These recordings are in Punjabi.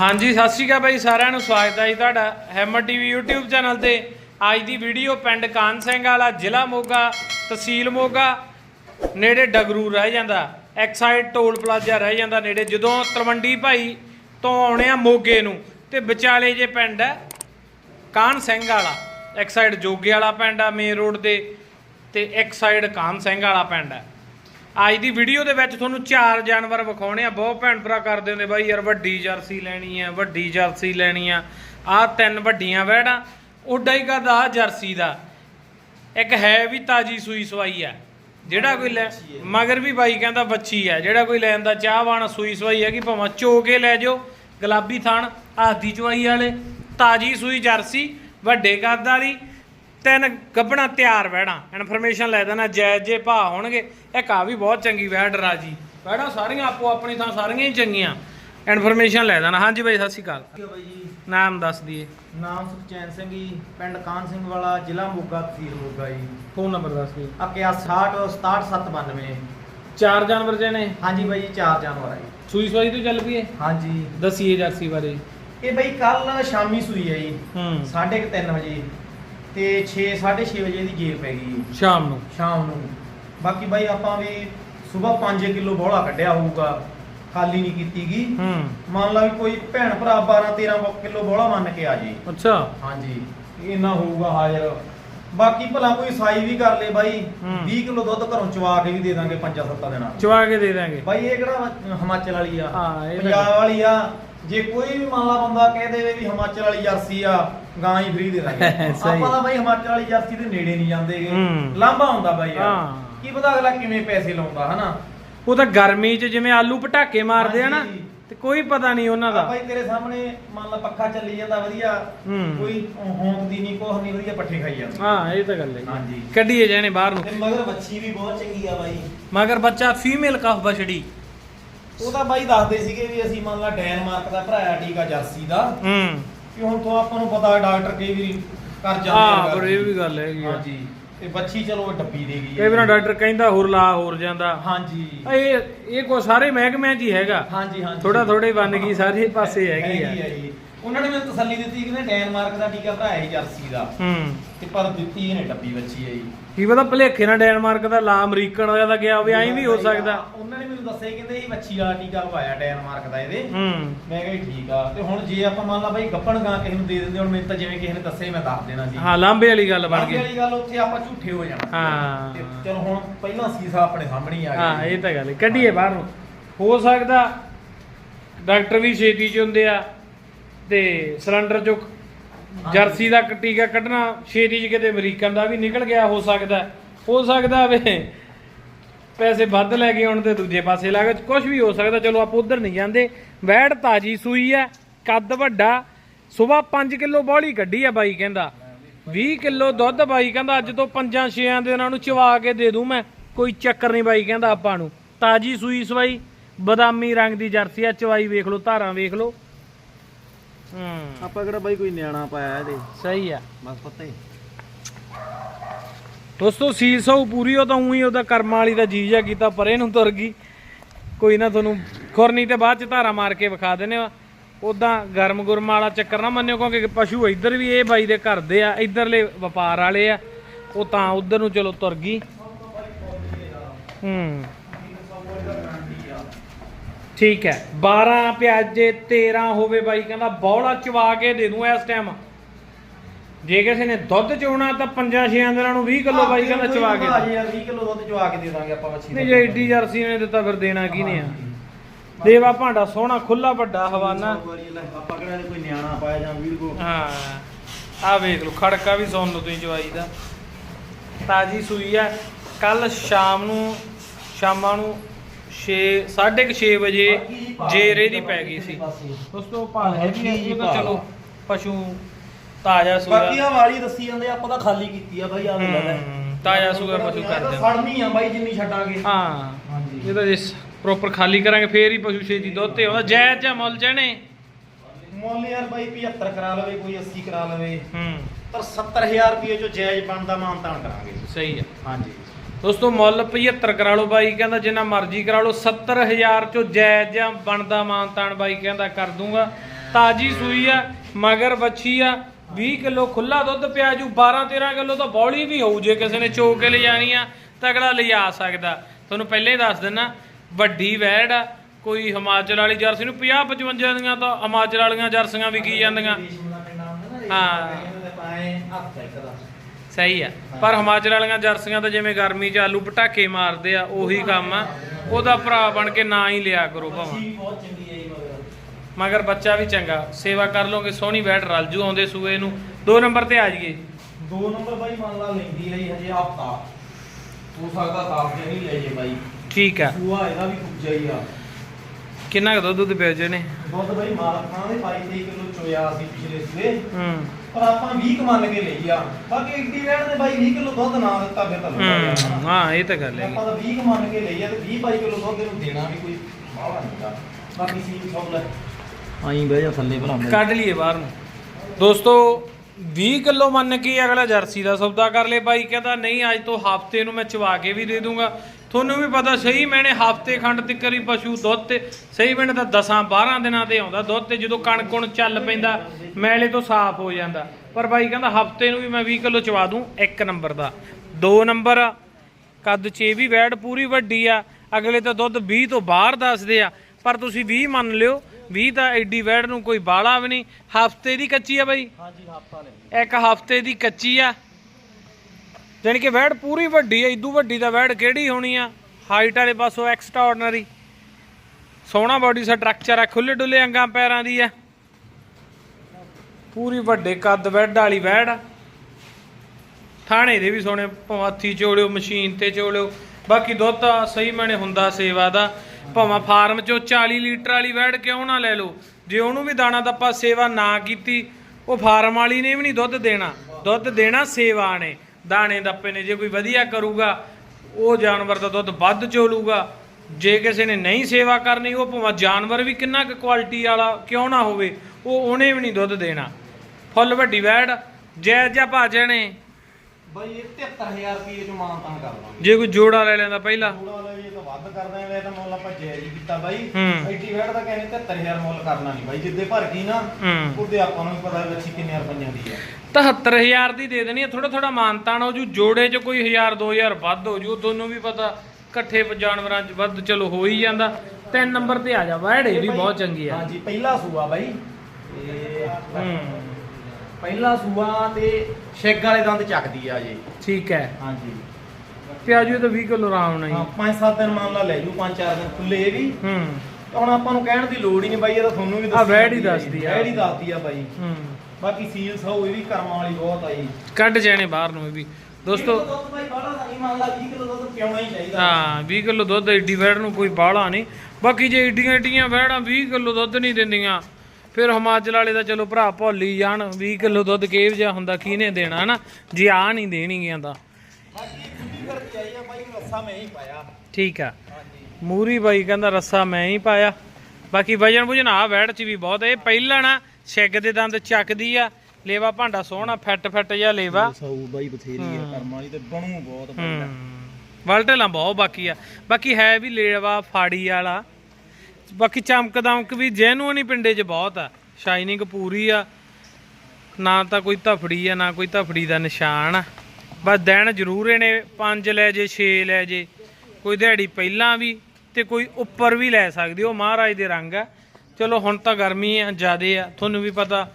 ਹਾਂਜੀ, ਸਤਿ ਸ਼੍ਰੀ ਅਕਾਲ ਬਾਈ ਸਾਰਿਆਂ ਨੂੰ ਸਵਾਗਤ ਹੈ ਜੀ ਤੁਹਾਡਾ ਹੈਮਰ ਟੀਵੀ YouTube ਚੈਨਲ ਤੇ। ਅੱਜ ਦੀ ਵੀਡੀਓ ਪਿੰਡ ਕਾਨ ਸਿੰਘ ਵਾਲਾ, ਜ਼ਿਲ੍ਹਾ ਮੋਗਾ, ਤਹਿਸੀਲ ਮੋਗਾ, ਨੇੜੇ ਡਗਰੂ ਰਹਿ ਜਾਂਦਾ, ਐਕਸਾਈਡ ਟੋਲ ਪਲਾਜ਼ਾ ਰਹਿ ਜਾਂਦਾ ਨੇੜੇ, ਜਦੋਂ ਤਲਵੰਡੀ ਭਾਈ ਤੋਂ ਆਉਣੇ ਆ ਮੋਗੇ ਨੂੰ, ਤੇ ਵਿਚਾਲੇ ਜੇ ਪਿੰਡ ਹੈ, ਕਾਨ ਸਿੰਘ ਵਾਲਾ ਇੱਕ ਸਾਈਡ ਜੋਗੇ ਵਾਲਾ ਪਿੰਡ ਆ ਮੇਨ ਰੋਡ ਤੇ ਤੇ ਇੱਕ ਸਾਈਡ ਕਾਨ ਸਿੰਘ ਵਾਲਾ ਪਿੰਡ ਹੈ। ਅੱਜ ਦੀ ਵੀਡੀਓ ਦੇ ਵਿੱਚ ਤੁਹਾਨੂੰ ਚਾਰ ਜਾਨਵਰ ਵਿਖਾਉਣੇ ਆ। ਬਹੁਤ ਭੈਣ ਭਰਾ ਕਰਦੇ ਹੁੰਦੇ ਬਾਈ ਯਾਰ ਵੱਡੀ ਜਰਸੀ ਲੈਣੀ ਆ ਵੱਡੀ ਜਰਸੀ ਲੈਣੀ ਆ। ਆਹ ਤਿੰਨ ਵੱਡੀਆਂ ਵੈੜਾਂ ਉੱਡਾ ਹੀ ਕਰਦਾ ਜਰਸੀ ਦਾ। ਇੱਕ ਹੈ ਵੀ ਤਾਜੀ ਸੂਈ ਸਵਾਈ ਆ ਜਿਹੜਾ ਕੋਈ ਲੈ ਮਗਰ ਵੀ ਬਾਈ ਕਹਿੰਦਾ ਬੱਚੀ ਆ ਜਿਹੜਾ ਕੋਈ ਲੈਣ ਦਾ ਚਾਹਵਾਨ ਸੂਈ ਸਵਾਈ ਹੈਗੀ ਭਾਵੇਂ ਚੋ ਕੇ ਲੈ ਜਾਓ ਗੁਲਾਬੀ ਥਣ ਆਦੀ ਚਵਾਈ ਵਾਲੇ ਤਾਜੀ ਸੂਈ ਜਰਸੀ ਵੱਡੇ ਕੱਦ ਵਾਲੀ ਤਿੰਨ ਗੱਬਣਾ ਤਿਆਰ ਵਹਿਣਾ ਇਨਫੋਰਮੇਸ਼ਨ ਲੈ ਦੇਣਾ ਜਾਇਜ਼ ਜੇ ਭਾ ਹੋਣਗੇ। ਇੱਕ ਆ ਵੀ ਬਹੁਤ ਚੰਗੀ ਵਹਿੜ ਰਾਜੀ। ਵਹਿੜਾਂ ਸਾਰੀਆਂ ਆਪੋ ਆਪਣੀ ਥਾਂ ਸਾਰੀਆਂ ਹੀ ਚੰਗੀਆਂ। ਇਨਫੋਰਮੇਸ਼ਨ ਲੈ ਦੇਣਾ। ਹਾਂਜੀ ਬਾਈ ਸਤਿ ਸ਼੍ਰੀ ਅਕਾਲ। ਠੀਕ ਹੈ ਬਾਈ ਜੀ। ਨਾਮ ਦੱਸ ਦਈਏ। ਨਾਮ ਸੁਖਚੈਨ ਸਿੰਘ ਜੀ ਪਿੰਡ ਕਾਨ ਸਿੰਘ ਵਾਲਾ ਜ਼ਿਲ੍ਹਾ ਮੋਗਾ ਤਹਿਸੀਲ ਮੋਗਾ ਜੀ। ਫੋਨ ਨੰਬਰ ਦੱਸ ਦਈਏ। ਆ 61 67792 ਚਾਰ ਜਾਨਵਰ ਜੇ ਨੇ? ਹਾਂਜੀ ਬਾਈ ਜੀ ਚਾਰ ਜਾਨਵਰ ਆ ਜੀ। ਸੂਈ ਸਵਾਈ ਤੋਂ ਚੱਲ ਪਈਏ? ਹਾਂਜੀ। ਦਸੀਏ ਜਰਸੀ ਬਾਰੇ। ਇਹ ਬਾਈ ਕੱਲ ਸ਼ਾਮੀ ਸੂਈ ਹੈ। ਜੀ ਹੂੰ 3:30 ਵਜੇ। ਤੇ 6 6:30 ਵਜੇ ਦੀ ਗੇਰ ਪੈ ਗਈ ਸ਼ਾਮ ਨੂੰ। ਸ਼ਾਮ ਨੂੰ। ਬਾਕੀ ਬਾਈ ਆਪਾਂ ਵੀ ਸਵੇਰ 5 ਕਿਲੋ ਬੋਲਾ ਕੱਢਿਆ ਹੋਊਗਾ। ਖਾਲੀ ਨਹੀਂ ਕੀਤੀ ਗੀ। ਹੂੰ। ਮੰਨ ਲਾ ਵੀ ਕੋਈ ਭੈਣ ਭਰਾ 12 13 ਕਿਲੋ ਬੋਲਾ ਮੰਨ ਕੇ ਆ ਜੀ। ਅੱਛਾ। ਹਾਂਜੀ। ਇੰਨਾ ਹੋਊਗਾ ਹਾਜ਼ਰ। ਬਾਕੀ ਭਲਾ ਕੋਈ ਸਾਈ ਵੀ ਕਰ ਲੇ ਬਾਈ। ਹੂੰ। 20 ਕਿਲੋ ਦੁੱਧ ਘਰੋਂ ਚਵਾ ਕੇ ਵੀ ਦੇ ਦਾਂਗੇ 5-7 ਦਿਨਾਂ ਚਵਾ ਕੇ ਦੇ ਦਾਂਗੇ। ਬਾਈ ਇਹ ਕਿਹੜਾ ਹਿਮਾਚਲ ਵਾਲੀ ਆ। ਹਾਂ, ਪੰਜਾਬ ਵਾਲੀ ਆ। ਜੇ ਕੋਈ ਵੀ ਮੰਨ ਲਾ ਬੰਦਾ ਕਹਿ ਦੇਵੇ ਵੀ ਹਿਮਾਚਲ ਵਾਲੀ ਜਰਸੀ ਆ ਗਾਂ ਹੀ ਫ੍ਰੀ ਦੇ ਦਾਂਗੇ। ਸਹੀ। ਆਪਾਂ ਤਾਂ ਬਾਈ ਹਿਮਾਚਲ ਵਾਲੀ ਜਰਸੀ ਦੇ ਨੇੜੇ ਨਹੀਂ ਜਾਂਦੇਗੇ। ਹੂੰ। ਲਾਂਭਾ ਹੁੰਦਾ ਬਾਈ ਯਾਰ। ਹਾਂ। ਕੀ ਪਤਾ ਅਗਲਾ ਕਿਵੇਂ ਪੈਸੇ ਲਾਉਂਦਾ ਹਨਾ? ਉਹ ਤਾਂ ਗਰਮੀ 'ਚ ਜਿਵੇਂ ਆਲੂ ਪਟਾਕੇ ਮਾਰਦੇ ਆ ਨਾ ਹਾਂਜੀ। ਤੇ ਕੋਈ ਪਤਾ ਨਹੀਂ ਉਹਨਾਂ ਦਾ। ਬਾਈ ਤੇਰੇ ਸਾਹਮਣੇ ਮੰਨ ਲਾ ਪੱਖਾ ਚੱਲੀ ਜਾਂਦਾ ਵਧੀਆ। ਹੂੰ। ਕੋਈ ਹੌਂਕਦੀ ਨਹੀਂ ਕੋਹ ਨਹੀਂ ਵਧੀਆ ਪੱਠੇ ਖਾਈ ਜਾਂਦਾ। ਹਾਂ ਇਹ ਤਾਂ ਗੱਲ ਹੈ। ਹਾਂਜੀ। ਕੱਢੀਏ ਜਾਣੇ ਬਾਹਰ ਨੂੰ। ਤੇ ਮਗਰ ਬੱਚੀ ਵੀ ਬਹੁਤ ਚੰਗੀ ਆ ਬਾਈ। ਮਗਰ ਬੱਚਾ ਫੀਮੇਲ ਕਫ ਬਛੜੀ ਉਹ ਤਾਂ ਬਾਈ ਦੱਸਦੇ ਸੀਗੇ ਵੀ ਅਸੀਂ ਮੰਨ ਲਾ ਡੈਨਮਾਰਕ ਦਾ ਭਰਾਇਆ ਟੀਕਾ ਜਰਸੀ ਦਾ। ਹੂੰ। ਕਿ ਹੁਣ ਤੋਂ ਆਪਾਂ ਨੂੰ ਪਤਾ ਡਾਕਟਰ ਕਈ ਵਾਰੀ ਕਰ ਜਾਂਦੇ ਹਾਂ ਪਰ ਇਹ ਵੀ ਗੱਲ ਹੈਗੀ ਆ। ਹਾਂਜੀ। ਤੇ ਬੱਚੀ ਚਲੋ ਡੱਬੀ ਦੇ ਗਈ ਕਈ ਵਾਰ ਡਾਕਟਰ ਕਹਿੰਦਾ ਹੋਰ ਲਾ ਹੋਰ ਜਾਂਦਾ। ਹਾਂਜੀ। ਇਹ ਇਹ ਕੋ ਸਾਰੇ ਮਹਿਕਮਿਆਂ 'ਚ ਹੀ ਹੈਗਾ। ਹਾਂਜੀ ਹਾਂਜੀ। ਥੋੜਾ ਥੋੜੇ ਬਣ ਗਈ ਸਾਰੇ ਪਾਸੇ ਹੈਗੀ ਆ। ਜੀ। ਉਹਨਾਂ ਨੇ ਮੈਨੂੰ ਤਸੱਲੀ ਦਿੱਤੀ ਕਿ ਨੇ ਡੈਨਮਾਰਕ ਦਾ ਟੀਕਾ ਭਰਾਇਆ ਸੀ ਜਰਸੀ ਦਾ। ਹੂੰ। ਤੇ ਪਰ ਦਿੱਤੀ ਇਹਨੇ ਡੱਬੀ ਬੱਚੀ ਜੀ। ਕੀ ਪਤਾ ਭਲੇਖੇ ਨਾਲ ਡੈਨਮਾਰਕ ਦਾ ਲਾ ਅਮਰੀਕਨ ਹੋਇਆ ਤਾਂ ਗਿਆ ਹੋਵੇ ਐਂ ਵੀ ਹੋ ਸਕਦਾ। ਉਹਨਾਂ ਨੇ ਮੈਨੂੰ ਦੱਸਿਆ ਕਹਿੰਦੇ ਇਹ ਬੱਚੀ ਵਾਲਾ ਟੀਕਾ ਲਵਾਇਆ ਡੈਨਮਾਰਕ ਦਾ ਇਹਦੇ। ਹੂੰ। ਮੈਂ ਕਿਹਾ ਜੀ ਠੀਕ ਆ। ਤੇ ਹੁਣ ਜੇ ਆਪਾਂ ਮੰਨ ਲਾ ਬਾਈ ਗੱਪਣ ਗਾਂ ਕਿਸੇ ਨੂੰ ਦੇ ਦਿੰਦੇ ਹੁਣ ਮੈਨੂੰ ਤਾਂ ਜਿਵੇਂ ਕਿਸੇ ਨੇ ਦੱਸਿਆ ਹੀ ਮੈਂ ਦੱਸ ਦੇਣਾ ਸੀ ਹਾਂ ਲਾਂਬੇ ਵਾਲੀ ਗੱਲ ਬਣ ਬਾਕੀ ਗਈ। ਵਾਲੀ ਗੱਲ ਉੱਥੇ ਆਪਾਂ ਝੂਠੇ ਹੋ ਜਾਣਾ। ਹਾਂ। ਤੇ ਚਲੋ ਹੁਣ ਪਹਿਲਾਂ ਸੀਸਾ ਆਪਣੇ ਸਾਹਮਣੇ ਹੀ ਆ ਗਿਆ ਹਾਂ ਇਹ ਤਾਂ ਗੱਲ ਹੈ। ਕੱਢੀਏ ਬਾਹਰ। ਹੋ ਸਕਦਾ ਡਾਕਟਰ ਵੀ ਛੇਤੀ ਚ ਹੁੰਦੇ ਆ ਤੇ ਸਿਲੰਡਰ ਚੋਂ ਜਰਸੀ ਦਾ ਟੀਕਾ ਕੱਢਣਾ ਛੇਤੀ ਚ ਕਿਤੇ ਅਮਰੀਕਨ ਦਾ ਵੀ ਨਿਕਲ ਗਿਆ ਹੋ ਸਕਦਾ। ਹੋ ਸਕਦਾ ਵੇ ਪੈਸੇ ਵੱਧ ਲੈ ਕੇ ਆਉਣ ਤੇ ਦੂਜੇ ਪਾਸੇ ਲੱਗ ਕੁਝ ਵੀ ਹੋ ਸਕਦਾ। ਚਲੋ ਆਪਾਂ ਉਧਰ ਨਹੀਂ ਜਾਂਦੇ। ਵੈੜ ਤਾਜੀ ਸੂਈ ਆ ਕੱਦ ਵੱਡਾ ਸਵੇਰ 5 ਕਿਲੋ ਬੋਲੀ ਕੱਢੀ ਆ ਬਾਈ ਕਹਿੰਦਾ। 20 ਕਿਲੋ ਦੁੱਧ ਬਾਈ ਕਹਿੰਦਾ ਅੱਜ ਤੋਂ ਪੰਜਾਂ ਛੇਆਂ ਦੇ ਉਹਨਾਂ ਨੂੰ ਚਵਾ ਕੇ ਦੇ ਦੂੰ ਮੈਂ। ਕੋਈ ਚੱਕਰ ਨਹੀਂ ਬਾਈ ਕਹਿੰਦਾ ਆਪਾਂ ਨੂੰ। ਤਾਜੀ ਸੂਈ ਸਵਾਈ ਬਦਾਮੀ ਰੰਗ ਦੀ ਜਰਸੀ ਆ ਚਵਾਈ ਵੇਖ ਲਓ ਧਾਰਾਂ ਵੇਖ ਲਓ। ਹੂੰ। ਆਪਾਂ ਕਿਹੜਾ ਬਾਈ ਕੋਈ ਨਿਆਣਾ ਪਾਇਆ ਇਹਦੇ? ਸਹੀ ਆ। ਬਸ ਪਤਾ ਹੀ। ਦੋਸਤੋ ਸੀਲ ਸੌ ਪੂਰੀ ਉਹ ਤਾਂ ਉਹੀ ਉਹਦਾ ਕਰਮਾਂ ਵਾਲੀ ਦਾ ਜੀਜਾ ਕੀਤਾ ਪਰੇ ਨੂੰ ਤੁਰ ਗਈ। ਕੋਈ ਨਾ ਤੁਹਾਨੂੰ ਖੁਰਨੀ ਤੇ ਬਾਅਦ ਚ ਧਾਰਾ ਮਾਰ ਕੇ ਵਿਖਾ ਦਿੰਨੇ ਆ। ਉਦਾਂ ਗਰਮ ਗੁਰਮ ਵਾਲਾ ਚੱਕਰ ਨਾ ਮੰਨਿਓ ਕਿਉਂਕਿ ਪਸ਼ੂ ਇੱਧਰ ਵੀ ਇਹ ਬਾਈ ਦੇ ਘਰ ਦੇ ਆ ਇੱਧਰਲੇ ਵਪਾਰ ਵਾਲੇ ਆ। ਉਹ ਤਾਂ ਉਧਰ ਨੂੰ ਚਲੋ ਤੁਰ ਗਈ। ਹੂੰ। ਠੀਕ ਹੈ। 12 ਪਿਆਜੇ 13 ਹੋਵੇ ਬਾਈ ਕਹਿੰਦਾ ਬੌਲਾ ਚਵਾ ਕੇ ਦੇ ਦੂੰ ਇਸ ਟਾਈਮ ਜੇ ਕਿਸੇ ਨੇ ਦੁੱਧ ਚੋਣਾ ਤਾਂ ਪੰਜਾਂ ਛੇਆਂ ਦਿਨਾਂ ਨੂੰ 20 ਕਿਲੋ ਬਾਈ ਕਹਿੰਦਾ ਚਵਾ ਕੇ ਦੇ। ਦੇ। ਯਾਰ 20 ਕਿਲੋ ਦੁੱਧ ਚਵਾ ਕੇ ਦੇ ਦਾਂਗੇ ਆਪਾਂ ਬੱਚੀ ਨਹੀਂ ਜੇ ਏਡੀ ਜਰਸੀ ਨੇ ਦਿੱਤਾ ਫਿਰ ਦੇਣਾ ਕੀ ਨੇ ਆ? ਦੇਵਾ ਭਾਂਡਾ ਸੋਹਣਾ ਖੁੱਲਾ ਵੱਡਾ ਹਵਾਨਾ। ਆਪਾਂ ਕਿਹੜਾ ਇਹਦੇ ਕੋਈ ਨਿਆਣਾ ਪਾਇਆ ਜਾਂ ਵੀਰ ਕੋ? ਹਾਂ ਆ ਵੇਖ ਲਓ ਖੜਕਾ ਵੀ ਸੁਣ ਲਓ ਤੁਸੀਂ ਜਵਾਈ ਦਾ। ਤਾਜੀ ਸੂਈ ਆ ਕੱਲ ਸ਼ਾਮ ਨੂੰ ਸ਼ਾਮਾਂ ਨੂੰ 6 6:30 ਵਜੇ ਜੇਰੇ ਦੀ ਪੈ ਗਈ ਸੀ। ਦੋਸਤੋ ਭਾਲ ਹੈਗੀ ਆ ਇਹ ਤਾਂ ਚਲੋ ਪਸ਼ੂ ਤਾਜ਼ਾ ਬਾਕੀ ਸੂਆ। ਆ ਵਾਲੀ ਦੱਸੀ ਜਾਂਦੇ ਆਪਾਂ ਤਾਂ ਖਾਲੀ ਕੀਤੀ ਆ ਬਾਈ ਆ ਵੇਲਾ ਲੈ। ਹੂੰ, ਤਾਜ਼ਾ ਸੂਆ ਪਸ਼ੂ ਕਰਦੇ ਆ। ਫੜਨੀ ਆ ਬਾਈ ਜਿੰਨੀ ਛੱਡਾਂਗੇ। ਹਾਂ। ਹਾਂਜੀ। ਇਹ ਤਾਂ ਜੇ ਪ੍ਰੋਪਰ ਖਾਲੀ ਕਰਾਂਗੇ ਫੇਰ ਹੀ ਪਸ਼ੂ ਛੇਤੀ ਦੁੱਧ ਤੇ ਆਉਂਦਾ। ਜਾਇਜ਼ ਜਾਂ ਮੁੱਲ ਜਣੇ? ਮੁੱਲ ਯਾਰ ਬਾਈ 75 ਕਰਾ ਲਵੇ ਕੋਈ 80 ਕਰਾ ਲਵੇ। ਹੂੰ। ਪਰ 70000 ਰੁਪਏ ਚੋਂ ਜਾਇਜ਼ ਬਣਦਾ ਮਾਨਤਾਨ ਕਰਾਂਗੇ। ਸਹੀ ਆ। ਹਾਂਜੀ। ਦੋਸਤੋ ਮੁੱਲ 75 ਕਰਾ ਲਓ ਬਾਈ ਕਹਿੰਦਾ ਜਿੰਨਾ ਮਰਜ਼ੀ ਕਰਾ ਲਓ 70000 ਚੋਂ ਜਾਇਜ਼ ਜਾਂ ਬਣਦਾ ਮਾਨਤਾਨ ਬਾਈ ਕਹਿੰਦਾ ਕਰ ਦੂੰਗਾ। ਤਾਜੀ ਸੂਈ ਆ ਮਗਰ ਬੱਚੀ ਆ 20 ਕਿਲੋ ਖੁੱਲਾ ਦੁੱਧ ਪਿਆ ਜੂ 12 13 ਕਿਲੋ ਤਾਂ ਬੌਲੀ ਵੀ ਹੋਊ ਜੇ ਕਿਸੇ ਨੇ ਚੋ ਕੇ ਲਿਜਾਣੀ ਆ ਤਾਂ ਅਗਲਾ ਲਿਜਾ ਸਕਦਾ। ਤੁਹਾਨੂੰ ਪਹਿਲਾਂ ਹੀ ਦੱਸ ਦਿੰਨਾ ਵੱਡੀ ਵੈੜ ਆ ਕੋਈ ਹਿਮਾਚਲ ਵਾਲੀ ਜਰਸੀ ਨੂੰ 50 55 ਦੀਆਂ ਤਾਂ ਹਿਮਾਚਲ ਵਾਲੀਆਂ ਜਰਸੀਆਂ ਵਿਕੀ ਜਾਂਦੀਆਂ। ਹਾਂ। ਸਹੀ ਆ। ਪਰ ਹਿਮਾਚਲ ਵਾਲੀਆਂ ਜਰਸੀਆਂ ਤਾਂ ਜਿਵੇਂ ਗਰਮੀ 'ਚ ਆਲੂ ਪਟਾਕੇ ਮਾਰਦੇ ਆ ਉਹੀ ਕੰਮ ਆ। ਉਹਦਾ ਭਰਾ ਬਣ ਕੇ ਨਾ ਹੀ ਲਿਆ ਕਰੋ ਭਾਵੇਂ। ਬਹੁਤ ਚੰਗੀ ਹੈ ਜੀ ਮਗਰ। ਬੱਚਾ ਵੀ ਚੰਗਾ। ਸੇਵਾ ਕਰ ਲੋਗੇ ਸੋਹਣੀ ਬੈਠ ਰਲ ਜੂ ਆਉਂਦੇ ਸੂਏ ਨੂੰ। ਦੋ ਨੰਬਰ ਤੇ ਆ ਜਾਈਏ। ਦੋ ਨੰਬਰ ਬਾਈ ਮੰਨ ਲਾ ਲੈਂਦੀ ਰਹੀ ਹਜੇ ਹਫਤਾ। ਹੋ ਸਕਦਾ ਸਾਫ਼ ਜੇ ਨਹੀਂ ਲੈ ਜੇ ਬਾਈ। ਠੀਕ ਆ। ਸੂਆ ਇਹਦਾ ਵੀ ਕੁੱਜਾ ਹੀ ਆ। ਕਿੰਨਾ ਕੁ ਦੁੱਧ ਦੁੱਧ ਪਿਆ ਜੇ ਨੇ ਦੁੱਧ ਬਾਈ ਮਾਲਕਾਂ ਦੇ 22 23 ਕਿਲੋ ਚੋਇਆ ਸੀ ਪਿਛਲੇ ਸੂਏ ਹੂੰ। ਪਰ ਆਪਾਂ 20 ਕੁ ਮੰਨ ਕੇ ਲਈ ਆ ਬਾਕੀ ਇੱਡੀ ਵੈਣ ਦੇ ਬਾਈ 20 ਕਿਲੋ ਦੁੱਧ ਨਾ ਦਿੱਤਾ ਫਿਰ ਤਾਂ ਲੁੱਟਿਆ ਗਿਆ ਹੂੰ। ਹਨਾ। ਹਾਂ ਇਹ ਤਾਂ ਗੱਲ ਹੈਗੀ। ਆਪਾਂ ਤਾਂ 20 ਕੁ ਮੰਨ ਕੇ ਲਈ ਆ ਤੇ 20 22 ਕਿਲੋ ਦੁੱਧ ਇਹਨੂੰ ਦੇਣਾ ਵੀ ਕੋਈ ਬਾਹਲਾ ਨਹੀਂਗਾ ਬਾਕੀ ਸੀ ਸਭ ਲੈ ਆਈ ਬਹਿ ਜਾ ਥੱਲੇ ਭਲਾ ਕੱਢ ਲਈਏ ਬਾਹਰ ਨੂੰ। ਦੋਸਤੋ 20 ਕਿਲੋ ਮੰਨ ਕੇ ਅਗਲਾ ਜਰਸੀ ਦਾ ਸੌਦਾ ਕਰ ਲੇ ਬਾਈ, ਕਹਿੰਦਾ ਨਹੀਂ, ਅੱਜ ਤੋਂ ਹਫ਼ਤੇ ਨੂੰ ਮੈਂ ਚਵਾ ਕੇ ਵੀ ਦੇ ਦੂੰਗਾ। ਤੁਹਾਨੂੰ ਵੀ ਪਤਾ ਸਹੀ, ਮੈਨੇ ਹਫ਼ਤੇ ਖੰਡ ਤੱਕ ਹੀ ਪਸ਼ੂ ਦੁੱਧ ਤੇ। ਸਹੀ ਮੈਨੇ ਤਾਂ 10 12 ਦਿਨਾਂ ਤੇ ਆਉਂਦਾ ਦੁੱਧ ਤੇ, ਜਦੋਂ ਕਣਕ ਕੁਣ ਚੱਲ ਪੈਂਦਾ, ਮੈਲੇ ਤੋਂ ਸਾਫ਼ ਹੋ ਜਾਂਦਾ। ਪਰ ਬਾਈ ਕਹਿੰਦਾ ਹਫ਼ਤੇ ਨੂੰ ਵੀ ਮੈਂ 20 ਕਿਲੋ ਚਵਾ ਦੂੰ, ਇੱਕ ਨੰਬਰ ਦਾ। ਦੋ ਨੰਬਰ, ਕੱਦ 'ਚ ਇਹ ਵੀ ਵੈੜ ਪੂਰੀ ਵੱਡੀ ਆ, ਅਗਲੇ ਤਾਂ ਦੁੱਧ 20 ਤੋਂ ਬਾਹਰ ਦੱਸਦੇ ਆ। ਪਰ ਤੁਸੀਂ 20 ਮੰਨ ਲਿਓ 20 ਤਾਂ ਐਡੀ ਵੈੜ ਨੂੰ ਕੋਈ ਬਾਲਾ ਵੀ ਨਹੀਂ। ਹਫ਼ਤੇ ਦੀ ਕੱਚੀ ਆ ਬਾਈ। ਹਾਂਜੀ ਹਫਤਾ ਲੈ ਇੱਕ ਹਫ਼ਤੇ ਦੀ ਕੱਚੀ ਆ। ਜਾਣੀ ਕਿ ਵੈੜ ਪੂਰੀ ਵੱਡੀ ਆ ਇਦੂ ਵੱਡੀ ਤਾਂ ਵੈੜ ਕਿਹੜੀ ਹੋਣੀ ਆ? ਹਾਈਟ ਵਾਲੇ ਪਾਸੋਂ ਐਕਸਟਰਾ ਆਰਡੀਨਰੀ ਸੋਹਣਾ ਬਾਡੀ ਸਟਰਕਚਰ ਆ ਖੁੱਲੇ ਡੁੱਲੇ ਅੰਗਾਂ ਪੈਰਾਂ ਦੀ ਆ। ਪੂਰੀ ਵੱਡੇ ਕੱਦ ਵੈੜ ਵਾਲੀ ਵੈੜ ਆ। ਥਾਣੇ ਦੇ ਵੀ ਸੋਹਣੇ ਭਾਵੇਂ ਹੱਥੀ ਚੋਲਿਓ ਮਸ਼ੀਨ ਤੇ ਚੋਲਿਓ। ਬਾਕੀ ਦੁੱਧ ਸਹੀ ਮੈਨੇ ਹੁੰਦਾ ਸੇਵਾ ਦਾ। ਭਾਵੇਂ ਫਾਰਮ ਚੋਂ 40 ਲੀਟਰ ਵਾਲੀ ਵੈੜ ਕਿਉਂ ਨਾ ਲੈ ਲਓ? ਜੇ ਉਹਨੂੰ ਵੀ ਦਾਣਾ ਦੱਪਾ ਸੇਵਾ ਨਾ ਕੀਤੀ, ਉਹ ਫਾਰਮ ਵਾਲੀ ਨੇ ਵੀ ਨਹੀਂ ਦੁੱਧ ਦੇਣਾ। ਦੁੱਧ ਦੇਣਾ ਸੇਵਾ ਨੇ। ਦਾਣੇ ਦੱਪੇ ਨੇ। ਜੇ ਕੋਈ ਵਧੀਆ ਕਰੂਗਾ, ਉਹ ਜਾਨਵਰ ਦਾ ਦੁੱਧ ਵੱਧ ਚੋਲੂਗਾ। ਜੇ ਕਿਸੇ ਨੇ ਨਹੀਂ ਸੇਵਾ ਕਰਨੀ, ਉਹ ਭਾਵੇਂ ਜਾਨਵਰ ਵੀ ਕਿੰਨਾ ਕੁ ਕੁਆਲਿਟੀ ਵਾਲਾ ਕਿਉਂ ਨਾ ਹੋਵੇ, ਉਹ ਉਹਨੇ ਵੀ ਨਹੀਂ ਦੁੱਧ ਦੇਣਾ। ਫੁੱਲ ਵੱਡੀ ਵੈੜ। ਜੈ ਜੈ ਭਾਜਣੇ ਬਾਈ ਇਹ 73000 ਰੁਪਏ ਚ ਮਾਨਤਾਨ ਕਰ ਲਾਂਗੇ ਜੇ। ਕੋਈ ਜੋੜਾ ਲੈ ਲੈਂਦਾ ਪਹਿਲਾਂ। ਥੋੜਾ ਲੈ ਇਹ ਤਾਂ ਵੱਧ ਕਰਦਾ ਐ ਤਾਂ ਮੁੱਲ ਆਪਾਂ ਜਾਇਜ਼ ਹੀ ਕੀਤਾ ਬਾਈ। ਹੂੰ। ਐਡੀ ਵੈਟ ਦਾ ਕਹਿੰਦੇ 73000 ਮੁੱਲ ਕਰਨਾ ਨਹੀਂ ਬਾਈ ਜਿੱਦੇ ਭਰ ਗਈ ਨਾ ਹੂੰ। ਉਹਦੇ ਆਪਾਂ ਨੂੰ ਵੀ ਪਤਾ ਵੀ ਅੱਛੀ ਕਿੰਨੇ ਰੁਪਈਆਂ ਦੀ ਆ। 73000 ਦੀ ਦੇ ਦੇਣੀ ਹੈ ਥੋੜਾ ਥੋੜਾ ਮਾਨਤਾਨ ਹੋ ਜੂ ਜੋੜੇ 'ਚ ਕੋਈ 1000 2000 ਵੱਧ ਹੋ ਜੂ ਤੁਹਾਨੂੰ ਵੀ ਪਤਾ ਇਕੱਠੇ ਜਾਨਵਰਾਂ 'ਚ ਵੱਧ ਚਲੋ ਹੋ ਹੀ ਜਾਂਦਾ। ਤਿੰਨ ਨੰਬਰ ਤੇ ਆ ਜਾ ਵੈੜੇ ਵੀ ਬਹੁਤ ਚੰਗੀ ਆ। ਹਾਂਜੀ ਪਹਿਲਾ ਸੂਆ ਬਾਈ। ਤੇ ਹੂੰ। ਪਹਿਲਾ ਸੂਆ ਤੇ ਸ਼ੈਗ ਵਾਲੇ ਦੰਦ ਚੱਕਦੀ ਆ ਜੀ। ਠੀਕ ਹੈ। ਹਾਂਜੀ। ਪਿਆਜੂ ਤਾਂ 20 ਕਿਲੋ ਆਰਾਮ ਨਾਲ ਹਾਂ। ਹੀ ਪੰਜ ਸੱਤ ਦਿਨ ਮੰਨ ਲਾ ਜੂ ਪੰਜ ਚਾਰ ਦਿਨ ਖੁੱਲੇ ਇਹ ਵੀ। ਹੂੰ। ਹੁਣ ਆਪਾਂ ਨੂੰ ਕਹਿਣ ਦੀ ਲੋੜ ਹੀ ਨਹੀਂ ਬਾਈ ਇਹ ਤਾਂ ਤੁਹਾਨੂੰ ਵੀ ਆਹ ਵੈੜ ਹੀ ਦੱਸਦੀ ਆ। ਵੈੜ ਹੀ ਦੱਸਦੀ ਆ ਬਾਈ। ਹੂੰ। ਬਾਕੀ ਸੀਲ ਸੌ ਇਹ ਵੀ ਕਰਮਾਂ ਵਾਲੀ ਬਹੁਤ ਆ ਜੀ। ਕੱਢ ਜਾਣੇ ਬਾਹਰ ਨੂੰ ਇਹ ਵੀ। ਦੋਸਤੋ ਦੁੱਧ ਬਾਈ ਬਾਹਲਾ ਤਾਂ ਨਹੀਂ ਮੰਨ ਲਾ 20 ਕਿਲੋ ਦੁੱਧ ਪਿਉਣਾ ਹੀ ਚਾਹੀਦਾ। ਹਾਂ 20 ਕਿਲੋ ਦੁੱਧ ਏਡੀ ਵੈੜ ਨੂੰ ਕੋਈ ਬਾਹਲਾ ਨਹੀਂ। ਬਾਕੀ ਜੇ ਏਡੀਆਂ ਏਡੀਆਂ ਵੈੜਾਂ 20 ਕਿਲੋ ਦੁੱਧ ਨਹੀਂ ਦਿੰਦੀਆਂ ਫਿਰ ਹਿਮਾਚਲ ਵਾਲੇ ਦਾ ਚਲੋ ਭਰਾ ਭੁੱਲ ਜਾਣ 20 ਕਿਲੋ ਦੁੱਧ ਕਿਹੋ ਜਿਹਾ ਹੁੰਦਾ ਕਿਹਨੇ ਦੇਣਾ ਹਨਾ? ਜੇ ਆ ਨਹੀਂ ਦੇਣਗੀਆਂ ਤਾਂ। ਬਾਕੀ ਦੂਜੀ ਕਰਦੀ ਆਈ ਆ ਬਾਈ ਰੱਸਾ ਮੈਂ ਹੀ ਪਾਇਆ। ਠੀਕ ਆ। ਮੂਰੀ ਬਾਈ ਕਹਿੰਦਾ ਰੱਸਾ ਮੈਂ ਹੀ ਪਾਇਆ। ਬਾਕੀ ਵਜਨ ਵੁਜਨ ਆ ਵੈੜ ਚ ਵੀ ਬਹੁਤ ਇਹ ਪਹਿਲਾਂ ਨਾ ਛਿੱਗ ਦੇ ਦੰਦ ਚੱਕਦੀ ਆ। ਲੇਵਾ ਭਾਂਡਾ ਸੋਹਣਾ ਫਿੱਟ ਫਿੱਟ ਜਿਹਾ ਲੇਵਾ। ਸੌ ਬਾਈ ਬਥੇਰੀ ਆ ਕਰਮਾਂ ਵਾਲੀ ਤੇ ਬਣੂ ਬਹੁਤ ਹੂੰ। ਵਲਟਲਾਂ ਬਹੁਤ ਬਾਕੀ ਆ। ਬਾਕੀ ਹੈ ਵੀ ਲੇਵਾ ਫਾੜੀ ਵਾਲਾ। ਬਾਕੀ ਚਮਕ ਦਮਕ ਵੀ ਜੈਨੂਅਨ ਹੀ ਪਿੰਡੇ 'ਚ ਬਹੁਤ ਆ। ਸ਼ਾਈਨਿੰਗ ਪੂਰੀ ਆ। ਨਾ ਤਾਂ ਕੋਈ ਧਫੜੀ ਆ, ਨਾ ਕੋਈ ਧਫੜੀ ਦਾ ਨਿਸ਼ਾਨ ਆ। ਬਸ ਦਿਨ ਜ਼ਰੂਰ ਇਹਨੇ 5 ਲੈ ਜੇ 6 ਲੈ ਜੇ। ਕੋਈ ਦਿਹਾੜੀ ਪਹਿਲਾਂ ਵੀ ਤੇ ਕੋਈ ਉੱਪਰ ਵੀ ਲੈ ਸਕਦੇ ਹੋ ਮਹਾਰਾਜ ਦੇ ਰੰਗ ਆ। ਚਲੋ ਹੁਣ ਤਾਂ ਗਰਮੀ ਆ, ਜ਼ਿਆਦੇ ਆ। ਤੁਹਾਨੂੰ ਵੀ ਪਤਾ,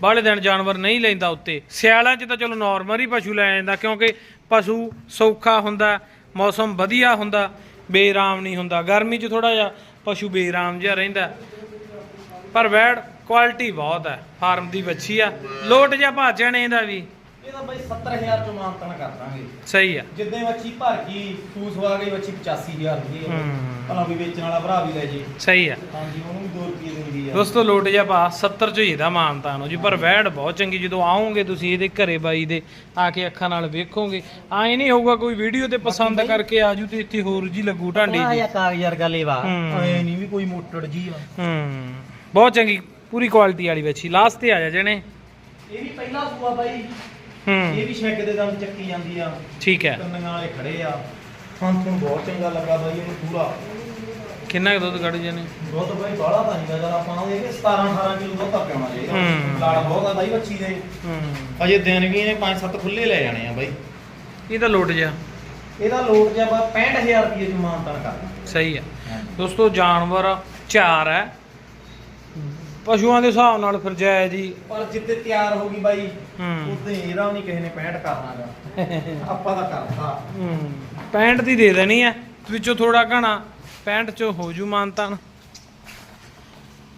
ਬਾਹਲੇ ਦਿਨ ਜਾਨਵਰ ਨਹੀਂ ਲੈਂਦਾ ਉੱਤੇ। ਸਿਆਲਾਂ 'ਚ ਤਾਂ ਚਲੋ ਨਾਰਮਲ ਹੀ ਪਸ਼ੂ ਲੈ ਜਾਂਦਾ, ਕਿਉਂਕਿ ਪਸ਼ੂ ਸੌਖਾ ਹੁੰਦਾ, ਮੌਸਮ ਵਧੀਆ ਹੁੰਦਾ, ਬੇਰਾਮ ਨਹੀਂ ਹੁੰਦਾ। ਗਰਮੀ 'ਚ ਥੋੜਾ ਜਿਹਾ ਪਸ਼ੂ ਬੇਰਾਮ ਜਿਹਾ ਰਹਿੰਦਾ। ਪਰ ਵੈੜ ਕੁਆਲਿਟੀ ਬਹੁਤ ਹੈ। ਫਾਰਮ ਦੀ ਬੱਚੀ ਆ। ਲੋਟ ਜਿਹਾ ਭਾਜਣ ਇਹਦਾ ਵੀ। ਇਹਦਾ ਬਾਈ 70000 ਚੋਂ ਮਾਨਤਨ ਕਰ ਦਾਂਗੇ। ਸਹੀ ਆ। ਜਿੱਦਾਂ ਮੱਛੀ ਭਰ ਗਈ ਸੂਸ ਵਾ ਗਈ ਮੱਛੀ 85000 ਦੀ ਹੈ। ਹੂੰ। ਭਲਾ ਵੀ ਵੇਚਣ ਵਾਲਾ ਭਰਾ ਵੀ ਲੈ ਜੇ। ਸਹੀ ਆ। ਹਾਂਜੀ ਉਹਨੂੰ ਵੀ 2 ਰੁਪਏ ਦਿੰਦੀ ਆ। ਦੋਸਤੋ ਲੋਟ ਜਿਹਾ ਪਾ 70 ਚ ਹੀ ਇਹਦਾ ਮਾਨਤਾ ਨੂੰ ਜੀ ਪਰ ਵੈੜ ਬਹੁਤ ਚੰਗੀ ਜਦੋਂ ਆਓਗੇ ਤੁਸੀਂ ਇਹਦੇ ਘਰੇ ਬਾਈ ਦੇ ਆ ਕੇ ਅੱਖਾਂ ਨਾਲ ਵੇਖੋਗੇ। ਆਏ ਨਹੀਂ ਹੋਊਗਾ ਕੋਈ ਵੀਡੀਓ ਤੇ ਪਸੰਦ ਕਰਕੇ ਆਜੂ ਤੇ ਇੱਥੇ ਹੋਰ ਜੀ ਲੱਗੂ ਢਾਂਡੀ ਆ ਜੀ। ਯਾ ਕਾਗਜ਼ਾਰ ਗੱਲ ਇਹ ਵਾ। ਹੂੰ। ਐ ਨਹੀਂ ਵੀ ਕੋਈ ਮੋਟੜ ਜੀ ਆ ਹੂੰ। ਬਹੁਤ ਚੰਗੀ ਪੂਰੀ ਕੁਆਲਿਟੀ ਵਾਲੀ ਬੱਚੀ। ਲਾਸਟ ਤੇ ਆ ਜਾ ਜਣੇ। ਇਹ ਵੀ ਪਹਿਲਾ ਸੂਆ ਬਾਈ। ਇਹ ਵੀ ਛੱਗ ਦੇ ਦੰਦ ਚੱਕੀ ਜਾਂਦੀ ਆ ਠੀਕ ਹੈ। ਕੰਨਾਂ ਵਾਲੇ ਖੜੇ ਆ। ਤੁਹਾਨੂੰ ਬਹੁਤ ਚੰਗਾ ਲੱਗਾ ਬਾਈ ਇਹਨੂੰ ਪੂਰਾ। ਕਿੰਨਾ ਕੁ ਦੁੱਧ ਕੱਢ ਜਾਣੇ ਦੁੱਧ ਬਾਈ ਬਾਹਲਾ ਤਾਂ ਨਹੀਂਗਾ ਜਦ ਆਪਾਂ ਇਹ 17 18 ਕਿਲੋ ਦੁੱਧ ਤਾਂ ਪਿਆਉਣਾ ਚਾਹੀਦਾ। ਹੂੰ। ਲਾੜ ਬਹੁਤ ਆ ਬਾਈ ਬੱਚੀ ਦੇ। ਹੂੰ। ਅਜੇ ਦਿਨ ਵੀ ਇਹਨੇ 5-7 ਖੁੱਲੇ ਲੈ ਜਾਣੇ ਆ ਬਾਈ। ਇਹ ਤਾਂ ਲੁੱਟ ਜਾ ਇਹਦਾ ਲੋਡ ਜੇ ਆਪਾਂ 65000 ਰੁਪਏ ਦੀ ਮਾਨਤਾਨ ਕਰਨਾ ਸਹੀ ਆ। ਦੋਸਤੋ ਜਾਨਵਰ ਚਾਰ ਹੈ। ਪਸ਼ੂਆਂ ਦੇ ਹਿਸਾਬ ਨਾਲ ਫਿਰ ਜਾਇਜ਼ ਜੀ ਪਰ ਜਿੱਤੇ ਤਿਆਰ ਹੋ ਗਈ ਬਾਈ ਹੂੰ। ਉਦੋਂ ਇਹਦਾ ਨਹੀਂ ਕਿਸੇ ਨੇ 65 ਕਰਨਾਗਾ ਆਪਾਂ ਤਾਂ ਕਰਤਾ। ਹੂੰ। 65 ਦੀ ਦੇ ਦੇਣੀ ਹੈ ਵਿੱਚੋਂ ਥੋੜਾ ਘਣਾ 65 ਚੋਂ ਹੋ ਜੂ ਮਾਨਤਾਨ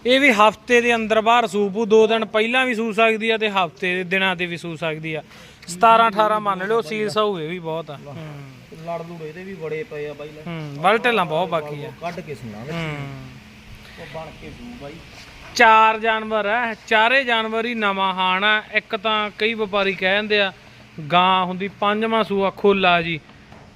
ਇਹ ਵੀ ਹਫ਼ਤੇ ਦੇ ਅੰਦਰ ਬਾਹਰ ਸੂਪੂ ਦੋ ਦਿਨ ਪਹਿਲਾਂ ਵੀ ਸੂ ਸਕਦੀ ਆ ਤੇ ਹਫ਼ਤੇ ਦੇ ਦਿਨਾਂ ਤੇ ਵੀ ਸੂ ਸਕਦੀ ਆ। 17 18 ਮੰਨ ਲਿਓ ਸੀਲ ਹੋਵੇ ਵੀ ਬਹੁਤ ਆ। ਲੜ ਲੂੜ ਇਹਦੇ ਵੀ ਬੜੇ ਪਏ ਆ ਬਾਈ। ਹੂੰ ਬਲ ਢਿੱਲਾਂ ਬਹੁਤ ਬਾਕੀ ਆ। ਕੱਢ ਕੇ ਸੁਣਾ ਵਿੱਚ ਹੂੰ। ਉਹ ਬਣ ਕੇ ਦੂ ਬਾਈ। ਚਾਰ ਜਾਨਵਰ ਆ ਚਾਰੇ ਜਾਨਵਰ ਹੀ ਨਵਾਂ ਹਾਣ ਆ ਇੱਕ ਤਾਂ ਕਈ ਵਪਾਰੀ ਕਹਿ ਜਾਂਦੇ ਆ ਗਾਂ ਹੁੰਦੀ ਪੰਜਵਾਂ ਸੂਆ ਖੋਲਾ ਜੀ।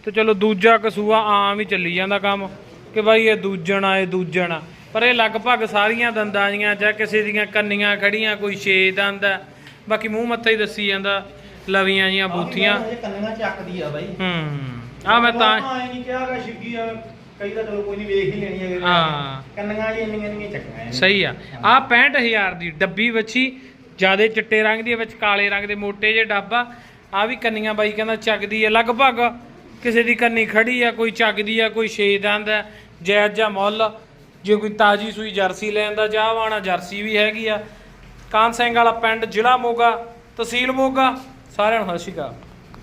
ਤੇ ਚਲੋ ਦੂਜਾ ਕਸੂਆ ਆਮ ਹੀ ਚੱਲੀ ਜਾਂਦਾ ਕੰਮ ਕਿ ਬਾਈ ਇਹ ਦੂਜਣ ਆ ਇਹ ਦੂਜਣ ਆ। ਪਰ ਇਹ ਲਗਭਗ ਸਾਰੀਆਂ ਦੰਦਾਂ ਜੀਆਂ ਜਾਂ ਕਿਸੇ ਦੀਆਂ ਕੰਨੀਆਂ ਖੜੀਆਂ ਕੋਈ ਛੇ ਦੰਦ ਆ ਬਾਕੀ ਮੂੰਹ ਮੱਥਾ ਹੀ ਦੱਸੀ ਜਾਂਦਾ ਲਵੀਆਂ ਜੀਆਂ ਬੂਥੀਆਂ। ਕੰਨੀਆਂ ਚੱਕਦੀ ਆ ਬਾਈ ਹੂੰ ਆ ਮੈਂ ਤਾਂ ਆਏ ਨਹੀਂ ਕਿਹਾਗਾ ਛਿੱਗੀ ਆ। ਕਈ ਤਾਂ ਚਲੋ ਕੋਈ ਨਹੀਂ ਵੇਖ ਹੀ ਲੈਣੀ ਹੈ ਹਾਂ। ਕੰਨੀਆਂ ਜੀ ਇੰਨੀਆਂ ਇੰਨੀਆਂ ਚੱਕੀਆਂ ਇਹਨੇ। ਸਹੀ ਆ। ਆ 65000 ਦੀ ਡੱਬੀ ਵੱਛੀ ਜਿਆਦੇ ਚਿੱਟੇ ਰੰਗ ਦੀ ਵਿੱਚ ਕਾਲੇ ਰੰਗ ਦੇ ਮੋٹے ਜਿਹੇ ਡੱਬਾ ਆ। ਵੀ ਕੰਨੀਆਂ ਬਾਈ ਕਹਿੰਦਾ ਚੱਕਦੀ ਆ। ਲਗਭਗ ਕਿਸੇ ਦੀ ਕੰਨੀ ਖੜੀ ਆ ਕੋਈ ਚੱਕਦੀ ਆ ਕੋਈ ਛੇ ਦੰਦ ਆ ਜਾਇਜ਼ ਜਾਂ ਮੁੱਲ। ਜੇ ਕੋਈ ਤਾਜੀ ਸੂਈ ਜਰਸੀ ਲੈਣ ਦਾ ਚਾਹਵਾਨਾ ਜਰਸੀ ਵੀ ਹੈਗੀ ਆ। ਕਾਨ ਸਿੰਘ ਵਾਲਾ ਪਿੰਡ ਜ਼ਿਲ੍ਹਾ ਮੋਗਾ ਤਹਿਸੀਲ ਮੋਗਾ। ਸਾਰਿਆਂ ਨੂੰ ਸਤਿ ਸ਼੍ਰੀ ਅਕਾਲ।